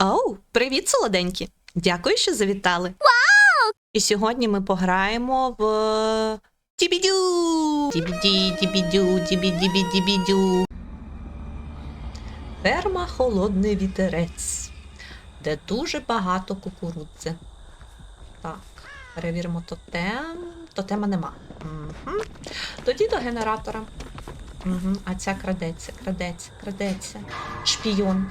Оу, привіт, солоденькі! Дякую, що завітали. Вау! І сьогодні ми пограємо в Дібідю! Дібіді, дібідю, дібідібі, дібідю. Ферма холодний вітерець, де дуже багато кукурудзи. Так, перевіримо тотем. Тотема нема. Мгм. Тоді до генератора. Угу. А ця крадеться, крадеться, крадеться. Шпійон.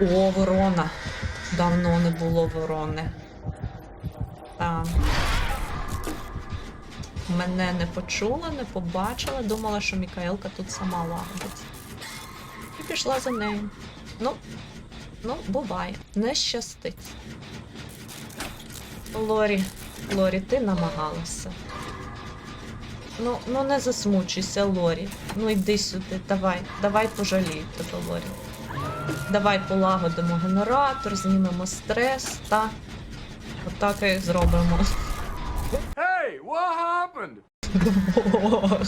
О, ворона. Давно не було ворони. Там. Мене не почула, не побачила, думала, що Мікаелка тут сама лагодить. І пішла за нею. Ну, ну, буває. Не щастить. Лорі, Лорі, ти намагалася. Ну, ну не засмучуйся, Лорі. Ну йди сюди, давай, давай пожалію тебе, Лорі. Давай полагодимо генератор, знімемо стрес, та отак і зробимо. Hey, what happened?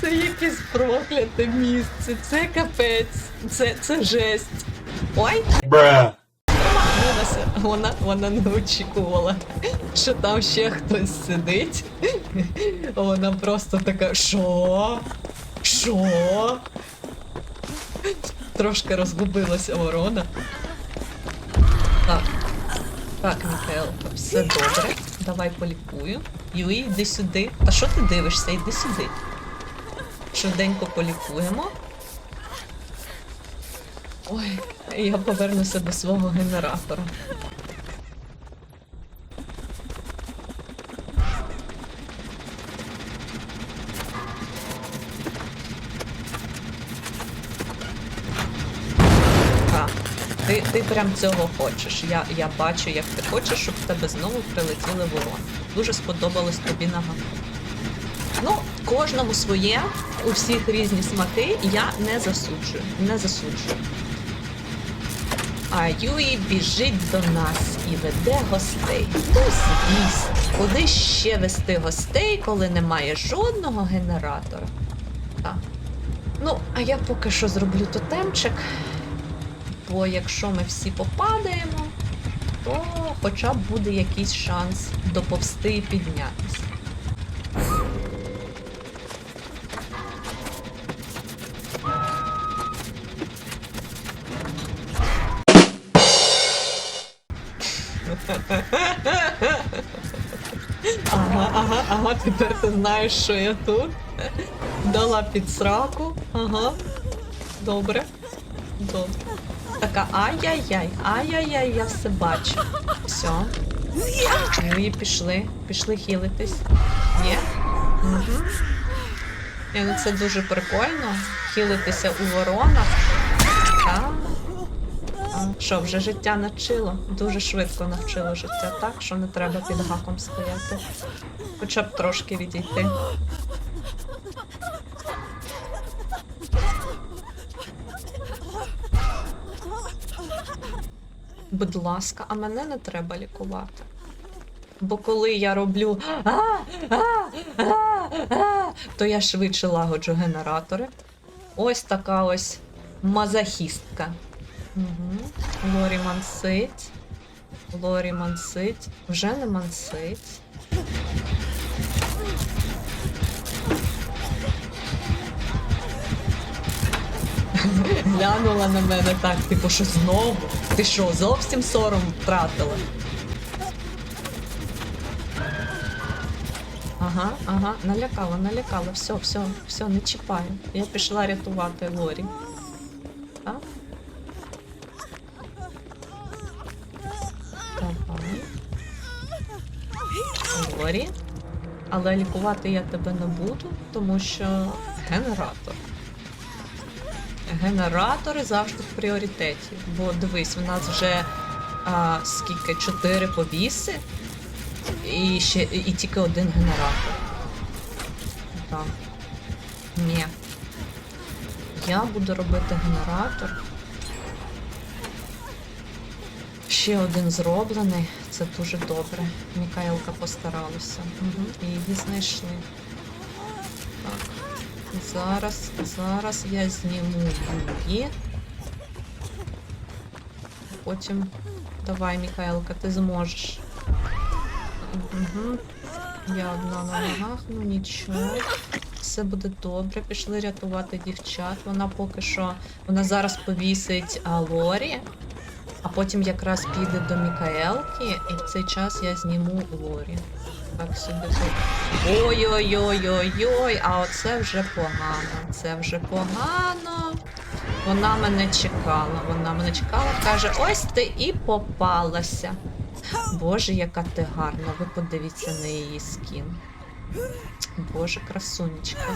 Це якесь прокляте місце, це капець, це, це жесть. Ой, Bruh. Вона, вона не очікувала, що там ще хтось сидить. Вона просто така, що? Що? Трошки розгубилася ворона. Так. Так, Мікелка, все добре. Давай полікую. Юї, йди сюди. А що ти дивишся? Йди сюди. Швиденько полікуємо. Ой, я повернуся до свого генератора. Ти, прям цього хочеш. Я, я бачу, як ти хочеш, щоб в тебе знову прилетіли ворони. Дуже сподобалось тобі нога. Ну, кожному своє, у всіх різні смаки, я не засуджую. Не засуджую. А Юї біжить до нас і веде гостей. Звісно, куди ще вести гостей, коли немає жодного генератора? Так. Ну, а я поки що зроблю тотемчик. Бо якщо ми всі попадаємо, то хоча б буде якийсь шанс доповсти і піднятися. Ага, ага, ага, тепер ти знаєш, що я тут. Дала під сраку. Ага. Добре. Добре. Така ай-яй-яй, ай-яй-яй, я все бачу. Все. Ну і пішли. Пішли хілитись. Є? Угу. Ну, це дуже прикольно. Хілитися у воронах. Що, вже життя навчило? Дуже швидко навчило життя, так що не треба під гаком стояти. Хоча б трошки відійти. Будь ласка, а мене не треба лікувати. Бо коли я роблю а, то я швидше лагоджу генератори. Ось така ось мазахістка. Угу. Лорі мансить. Лорі мансить. Вже не мансить. Глянула на мене так, типу, що знову? Ти що, зовсім сором втратила? Ага, ага, налякала, налякала. Все, все, все, не чіпаю. Я пішла рятувати Лорі. Так? Давай. Лорі. Але лікувати я тебе не буду, тому що генератор. Генератори завжди в пріоритеті. Бо дивись, у нас вже а, скільки? Чотири повіси і ще і, тільки один генератор. Так. Ні. Я буду робити генератор. Ще один зроблений. Це дуже добре. Мікаелка постаралася. Угу. І її знайшли. Зараз, зараз я зніму її. Потім. Давай, Михайлка, ти зможеш. Угу. Я одна на ногах, ну нічого. Все буде добре. Пішли рятувати дівчат. Вона поки що. Вона зараз повісить Лорі, а потім якраз піде до Мікаелки, і в цей час я зніму Лорі. Так собі. Ой-ой-ой-ой-ой, а оце вже погано. Це вже погано. Вона мене чекала. Вона мене чекала, каже: ось ти і попалася. Боже, яка ти гарна. Ви подивіться на її скін. Боже, красунечка.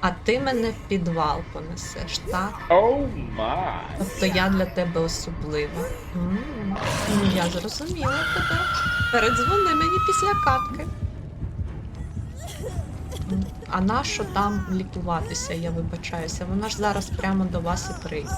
А ти мене в підвал понесеш, так? Oh my. Тобто я для тебе особлива. М, Ну, я зрозуміла тебе. Передзвони мені після катки. А нащо там лікуватися, я вибачаюся. Вона ж зараз прямо до вас і прийде.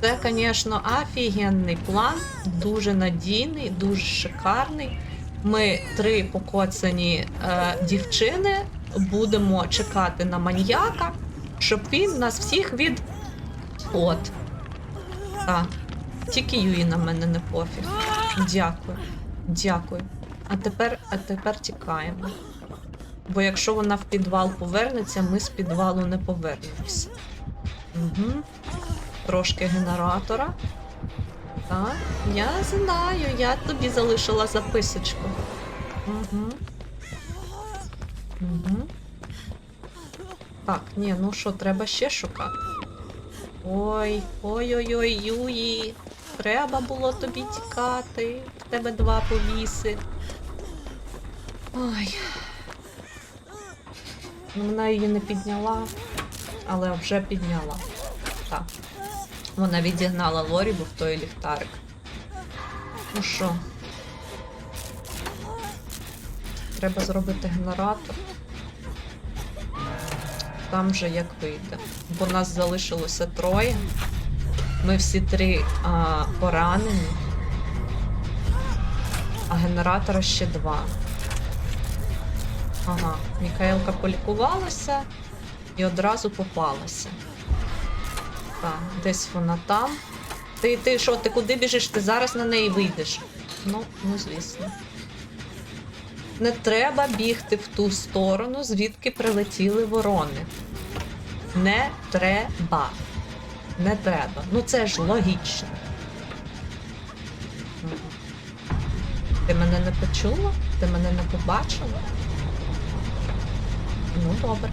Це, звісно, офігенний план, дуже надійний, дуже шикарний. Ми три покоцані е, дівчини будемо чекати на маньяка, щоб він нас всіх від. От. Так. Тільки Юї на мене не пофіг. Дякую. Дякую. А тепер, а тепер тікаємо. Бо якщо вона в підвал повернеться, ми з підвалу не повернемося. Угу. Трошки генератора. Так, я знаю, я тобі залишила записочку. Угу. Угу. Так, ні, ну що, треба ще шукати. Ой, ой-ой-ой, Юї. Треба було тобі тікати. В тебе два повіси. Ой. Ну, вона її не підняла, але вже підняла. Так. Вона відігнала Лорі, бо в той ліхтарик. Ну що? Треба зробити генератор. Там вже як вийде. Бо нас залишилося троє. Ми всі три а, поранені. А генератора ще два. Ага, Мікаелка полікувалася і одразу попалася. Так, десь вона там. Ти, ти що, ти куди біжиш? Ти зараз на неї вийдеш. Ну, ну звісно. Не треба бігти в ту сторону, звідки прилетіли ворони. Не треба. Не треба. Ну це ж логічно. Ти мене не почула? Ти мене не побачила? Ну добре.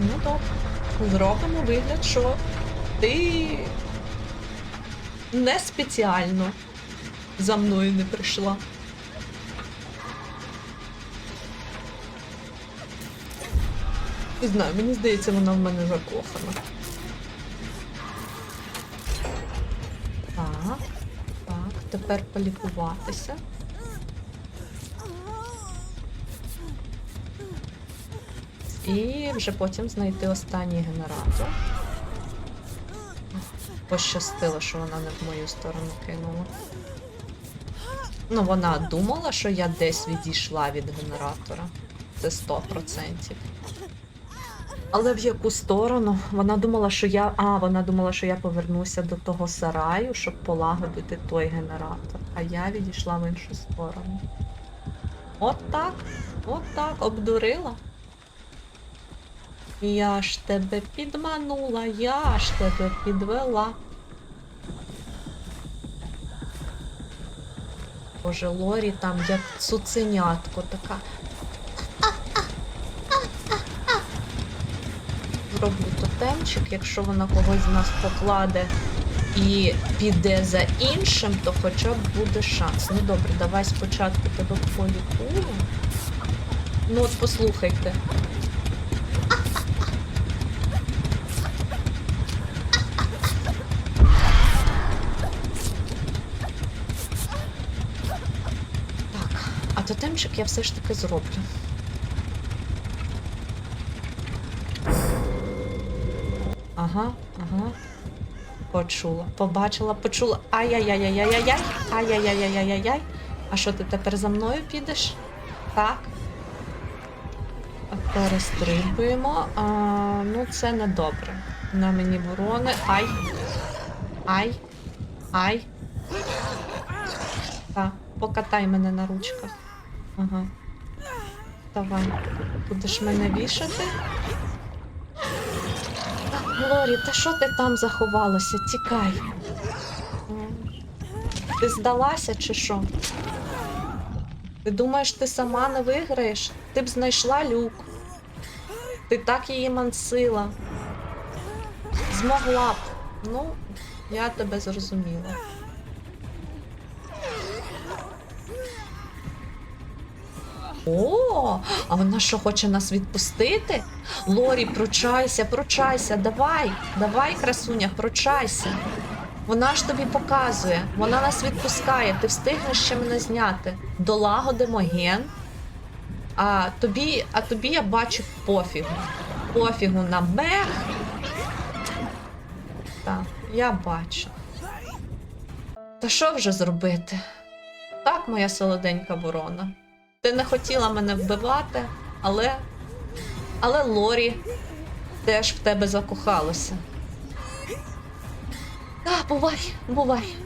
Ну добре. Зробимо вигляд, що ти не спеціально за мною не прийшла. Не знаю, мені здається, вона в мене закохана. Так, так, тепер полікуватися. І вже потім знайти останній генератор. Пощастило, що вона не в мою сторону кинула. Ну, вона думала, що я десь відійшла від генератора. Це 100%. Але в яку сторону? Вона думала, що я. А, вона думала, що я повернуся до того сараю, щоб полагодити той генератор. А я відійшла в іншу сторону. От так, от так, обдурила. Я ж тебе підманула, я ж тебе підвела. Боже, Лорі там як цуценятко така. Зроблю тотемчик, якщо вона когось з нас покладе і піде за іншим, то хоча б буде шанс. Ну добре, давай спочатку тебе полікую. Ну от послухайте. Так, а тотемчик я все ж таки зроблю. Ага, ага. Почула, побачила, почула. Ай-яй-яй-яй-яй-яй. Ай-яй-яй-яй-яй-яй. А що ти тепер за мною підеш? Так. Перестрибуємо. А, ну, це не добре. На мені ворони. Ай. Ай. Ай. Так, покатай мене на ручках. Ага. Давай. Будеш мене вішати. Глорі, та що ти там заховалася? Тікай. Ти здалася чи що? Ти думаєш, ти сама не виграєш? Ти б знайшла люк. Ти так її мансила. Змогла б. Ну, я тебе зрозуміла. О, а вона що хоче нас відпустити? Лорі, пручайся, пручайся, давай, давай, красуня, пручайся. Вона ж тобі показує, вона нас відпускає, ти встигнеш ще мене зняти. Долагодимо ген. А тобі, а тобі я бачу пофігу. Пофігу на мех. Так, я бачу. Та що вже зробити? Так, моя солоденька ворона. Ти не хотіла мене вбивати, але. Але Лорі теж в тебе закохалася. А, бувай, бувай.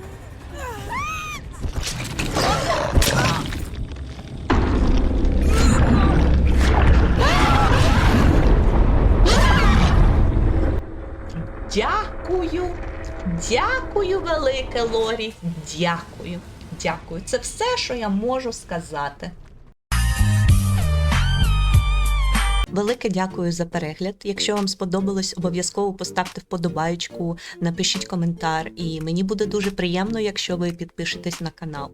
Дякую. Дякую, велике Лорі. Дякую. Дякую. Це все, що я можу сказати. Велике дякую за перегляд. Якщо вам сподобалось, обов'язково поставте вподобайку, напишіть коментар, і мені буде дуже приємно, якщо ви підпишетесь на канал.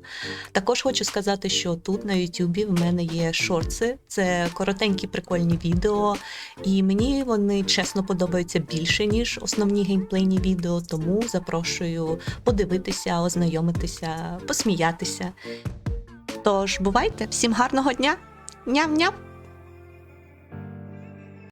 Також хочу сказати, що тут на Ютубі в мене є шорти, це коротенькі прикольні відео, і мені вони чесно подобаються більше, ніж основні геймплейні відео, тому запрошую подивитися, ознайомитися, посміятися. Тож, бувайте, всім гарного дня! Ням-ням!